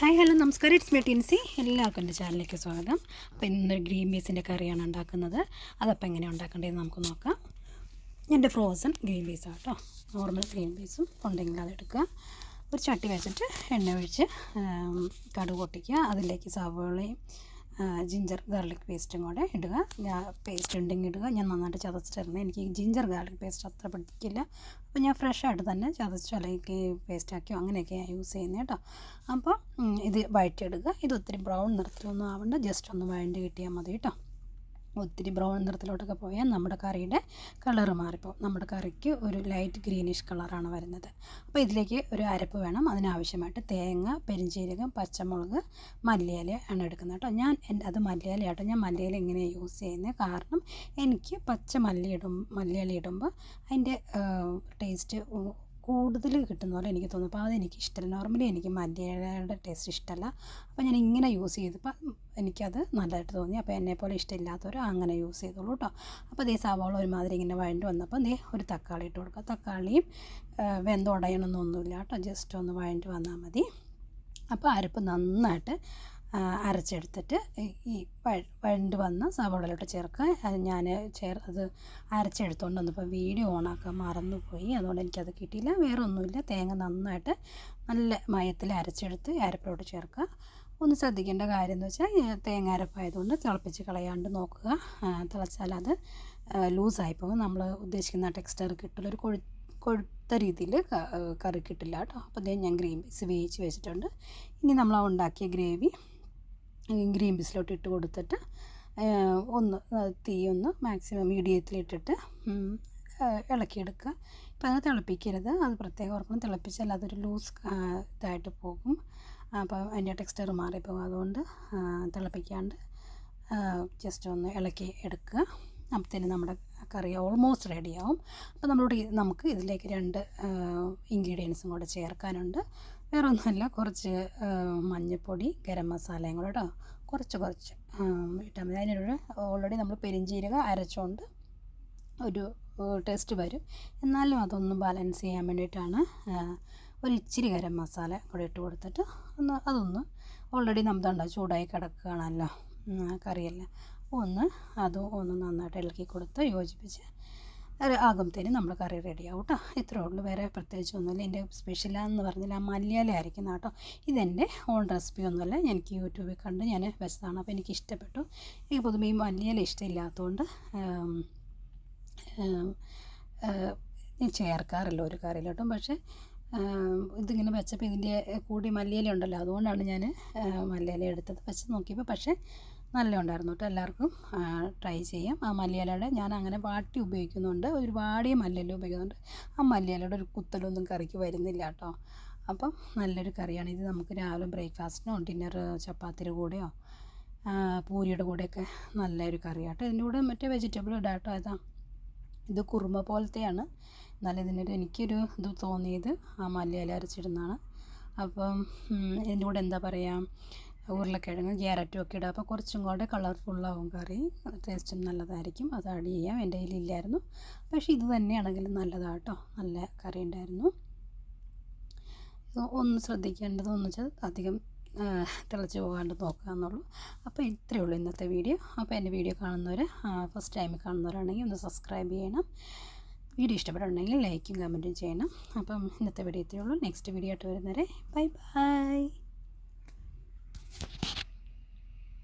Hi hello നമസ്കാരം. It's me Tincy എല്ലാവർക്കും എന്റെ ചാനലിലേക്ക് സ്വാഗതം. അപ്പോൾ ഇന്നൊരു ഗ്രീൻ പീസിന്റെ കറിയാണ് ഉണ്ടാക്കുന്നത്. അതപ്പോൾ എങ്ങനെ ഉണ്ടാക്കേണ്ടതെന്ന് നമുക്ക് നോക്കാം. എന്റെ ഫ്രോസൺ ഗ്രീൻ പീസാണ് കേട്ടോ. നോർമൽ ഗ്രീൻ പീസും ഉണ്ടെങ്കിൽ അതെടുക്കുക ഒരു ചട്ടി വെച്ചിട്ട് എണ്ണ ഒഴിച്ച് കടുക് പൊട്ടിക്കുക. അതിലേക്ക് സവോളയും ജിഞ്ചർ ഗാർലിക് പേസ്റ്റും കൂടെ ഇടുക. പേസ്റ്റ് ഉണ്ടെങ്കിൽ ഇടുക. ഞാൻ നന്നായിട്ട് ചതച്ചിട്ടിരുന്നത് എനിക്ക് ജിഞ്ചർ ഗാർലിക് പേസ്റ്റ് അത്ര പിടിക്കില്ല. അപ്പോൾ ഞാൻ ഫ്രഷ് ആയിട്ട് തന്നെ ചതച്ചോ അല്ലെങ്കിൽ പേസ്റ്റ് ആക്കിയോ അങ്ങനെയൊക്കെയാണ് യൂസ് ചെയ്യുന്നത് കേട്ടോ അപ്പോൾ ഇത് വഴറ്റിയെടുക്കുക. ഇത് ഒത്തിരി ബ്രൗൺ നിറത്തിലൊന്നും ആവണ്ട. ജസ്റ്റ് ഒന്ന് വഴണ്ടി കിട്ടിയാൽ മതി കേട്ടോ ഒത്തിരി ബ്രൗൺ നിറത്തിലോട്ടൊക്കെ പോയാൽ നമ്മുടെ കറിയുടെ കളർ മാറിപ്പോൾ നമ്മുടെ കറിക്ക് ഒരു ലൈറ്റ് ഗ്രീനിഷ് കളറാണ് വരുന്നത്. അപ്പോൾ ഇതിലേക്ക് ഒരു അരപ്പ് വേണം. അതിനാവശ്യമായിട്ട് തേങ്ങ പെരിഞ്ചീരകം പച്ചമുളക് മല്ലിയില ആണ് എടുക്കുന്നത് കേട്ടോ. ഞാൻ അത് മല്ലിയില കേട്ടോ ഞാൻ മല്ലിയില ഇങ്ങനെ യൂസ് ചെയ്യുന്നത്. കാരണം എനിക്ക് പച്ച മല്ലി ഇടും മല്ലിയില ഇടുമ്പോൾ അതിന്റെ ടേസ്റ്റ് കൂടുതൽ കിട്ടുന്ന പോലെ എനിക്ക് തോന്നുന്നു. അപ്പോൾ അതെനിക്ക് ഇഷ്ടമല്ല നോർമലി എനിക്ക് മല്ലിയിലയുടെ ടേസ്റ്റ് ഇഷ്ടമല്ല അപ്പോൾ ഞാൻ ഇങ്ങനെ യൂസ് ചെയ്തപ്പോൾ എനിക്കത് നല്ലതായിട്ട് തോന്നി. അപ്പോൾ എന്നെപ്പോലെ ഇഷ്ടമില്ലാത്തവർ അങ്ങനെ യൂസ് ചെയ്തോളൂ കേട്ടോ അപ്പോൾ ദേ സവാള ഒരുമാതിരി ഇങ്ങനെ വഴണ്ട് വന്നപ്പോൾ ദേ ഒരു തക്കാളി ഇട്ട് കൊടുക്കുക. തക്കാളിയും വെന്തുടയണമെന്നൊന്നുമില്ല കേട്ടോ ജസ്റ്റ് ഒന്ന് വഴണ്ട് വന്നാൽ മതി. അപ്പോൾ അരപ്പ് നന്നായിട്ട് അരച്ചെടുത്തിട്ട് ഈ- വഴണ്ട് വന്ന സവാളയിലോട്ട് ചേർക്കുക. ഞാൻ ചേർ അത് അരച്ചെടുത്തുകൊണ്ട് വന്നപ്പോൾ വീഡിയോ ഓണാക്കാൻ മറന്നുപോയി. അതുകൊണ്ട് എനിക്കത് കിട്ടിയില്ല. വേറെ ഒന്നുമില്ല തേങ്ങ നന്നായിട്ട് നല്ല മയത്തിൽ അരച്ചെടുത്ത് അരപ്പിലോട്ട് ചേർക്കുക. ഒന്ന് ശ്രദ്ധിക്കേണ്ട കാര്യം എന്ന് വെച്ചാൽ തേങ്ങ അരപ്പായതുകൊണ്ട് തിളപ്പിച്ച് കളയാണ്ട് നോക്കുക. തിളച്ചാൽ അത് ലൂസായി പോകും. നമ്മൾ ഉദ്ദേശിക്കുന്ന ടെക്സ്റ്റർ കിട്ടില്ല ഒരു കൊഴു കൊഴുത്ത രീതിയിൽ കറി കിട്ടില്ല കേട്ടോ. അപ്പോൾ ഞാൻ ഗ്രീൻ പീസ് വേവിച്ച് വെച്ചിട്ടുണ്ട്. ഇനി നമ്മൾ ഉണ്ടാക്കിയ ഗ്രേവി ഗ്രീൻ പീസിലോട്ട് ഇട്ട് കൊടുത്തിട്ട് ഒന്ന് തീ ഒന്ന് മാക്സിമം മീഡിയത്തിലിട്ടിട്ട് ഇളക്കിയെടുക്കുക. ഇപ്പം അത് തിളപ്പിക്കരുത്. അത് പ്രത്യേകം ഓർക്കണം തിളപ്പിച്ചാൽ അതൊരു ലൂസ് ഇതായിട്ട് പോകും. അപ്പോൾ അതിന്റെ ടെക്സ്റ്റർ മാറിപ്പോകും. അതുകൊണ്ട് തിളപ്പിക്കാണ്ട് ജസ്റ്റ് ഒന്ന് ഇളക്കി എടുക്കുക. അപ്പത്തേന് നമ്മുടെ കറി ഓൾമോസ്റ്റ് റെഡിയാവും അപ്പോൾ നമ്മളോട് നമുക്ക് ഇതിലേക്ക് രണ്ട് ഇൻഗ്രീഡിയൻസും കൂടെ ചേർക്കാനുണ്ട്. വേറെ ഒന്നുമല്ല കുറച്ച് മഞ്ഞൾപ്പൊടി ഗരം മസാലയും കൂടെ കേട്ടോ കുറച്ച് കുറച്ച് ഇട്ടാൽ മതി. അതിനൊരു ഓൾറെഡി നമ്മൾ പെരിഞ്ചീരക അരച്ചുകൊണ്ട് ഒരു ടേസ്റ്റ് വരും. എന്നാലും അതൊന്ന് ബാലൻസ് ചെയ്യാൻ വേണ്ടിയിട്ടാണ് ഒരു ഇച്ചിരി ഗരം മസാല കൂടെ ഇട്ട് കൊടുത്തിട്ട് ഒന്ന് അതൊന്ന് ഓൾറെഡി നമുക്കുണ്ടോ ചൂടായി കിടക്കുകയാണല്ലോ കറിയെല്ലാം. ഒന്ന് അതും ഒന്ന് നന്നായിട്ട് ഇളക്കി കൊടുത്ത് യോജിപ്പിച്ച് ഒരു ആകുമ്പത്തേനും നമ്മുടെ കറി റെഡിയാവും കേട്ടോ ഇത്രേ ഉള്ളൂ. വേറെ പ്രത്യേകിച്ച് ഒന്നുമില്ല എന്റെ സ്പെഷ്യലാന്ന് പറഞ്ഞാൽ ആ മല്ലിയില ആയിരിക്കുന്ന കേട്ടോ. ഇതെന്റെ ഓൺ റെസിപ്പി ഒന്നുമല്ല. എനിക്ക് യൂട്യൂബിൽ കണ്ട് ഞാൻ വെച്ചതാണ്. അപ്പോൾ എനിക്ക് ഇഷ്ടപ്പെട്ടു എനിക്ക് പൊതുവെ ഈ മല്ലിയില ഇഷ്ടമില്ലാത്തതുകൊണ്ട് ഞാൻ ചേർക്കാറില്ല ഒരു കറിയിലോട്ടും പക്ഷേ ഇതിങ്ങനെ വെച്ചപ്പോൾ ഇതിന്റെ കൂടി മല്ലിയില ഉണ്ടല്ലോ. അതുകൊണ്ടാണ് ഞാൻ മല്ലിയില എടുത്തത്. വെച്ച് നോക്കിയപ്പോൾ പക്ഷേ നല്ല ഉണ്ടായിരുന്നു കേട്ടോ എല്ലാവർക്കും. ട്രൈ ചെയ്യാം. ആ മല്ലിയിലയുടെ ഞാൻ അങ്ങനെ വാട്ടി ഉപയോഗിക്കുന്നുണ്ട്. ഒരുപാട് മല്ലിയില ഉപയോഗിക്കുന്നുണ്ട്. ആ മല്ലിയിലയുടെ ഒരു കുത്തലൊന്നും കറിക്ക് വരുന്നില്ല കേട്ടോ. അപ്പം നല്ലൊരു കറിയാണ്. ഇത് നമുക്ക് രാവിലെ ബ്രേക്ക്ഫാസ്റ്റിനോ ഡിന്നർ ചപ്പാത്തിയുടെ കൂടെയോ പൂരിയുടെ കൂടെയൊക്കെ നല്ലൊരു കറിയാട്ടോ ഇതിന്റെ കൂടെ മറ്റേ വെജിറ്റബിൾ ഇടാട്ടോ കേട്ടോ. ഇതാ കുറുമ പോലത്തെയാണ്. എന്നാലും ഇതിനൊരു എനിക്കൊരു ഇത് തോന്നിയത് ആ മല്ലിയില അരച്ചിടുന്നതാണ്. അപ്പം ഇതിന്റെ കൂടെ എന്താ പറയുക ഉരുളക്കിഴങ്ങ് ക്യാരറ്റും ഒക്കെ ഇടാം അപ്പോൾ കുറച്ചും കൂടെ കളർഫുള്ളാവും കറി. ടേസ്റ്റും നല്ലതായിരിക്കും. അത് ആഡ് ചെയ്യാം. എന്റെ കയ്യിലില്ലായിരുന്നു. പക്ഷേ ഇത് തന്നെയാണെങ്കിലും നല്ലതാണ് കേട്ടോ നല്ല കറി ഉണ്ടായിരുന്നു. ഒന്ന് ശ്രദ്ധിക്കേണ്ടതെന്ന് വെച്ചാൽ അധികം തിളച്ച് പോകാണ്ട് നോക്കുക എന്നുള്ളൂ. അപ്പോൾ ഇത്രയേ ഉള്ളൂ ഇന്നത്തെ വീഡിയോ. അപ്പോൾ എന്റെ വീഡിയോ കാണുന്നവർ ഫസ്റ്റ് ടൈം കാണുന്നവരാണെങ്കിൽ ഒന്ന് സബ്സ്ക്രൈബ് ചെയ്യണം. വീഡിയോ ഇഷ്ടപ്പെട്ടുണ്ടെങ്കിൽ ലൈക്കും കമന്റും ചെയ്യണം. അപ്പം ഇന്നത്തെ വീഡിയോ ഇത്രയേ ഉള്ളൂ. നെക്സ്റ്റ് വീഡിയോ ആയിട്ട് വരുന്നവരെ ബൈ ബൈ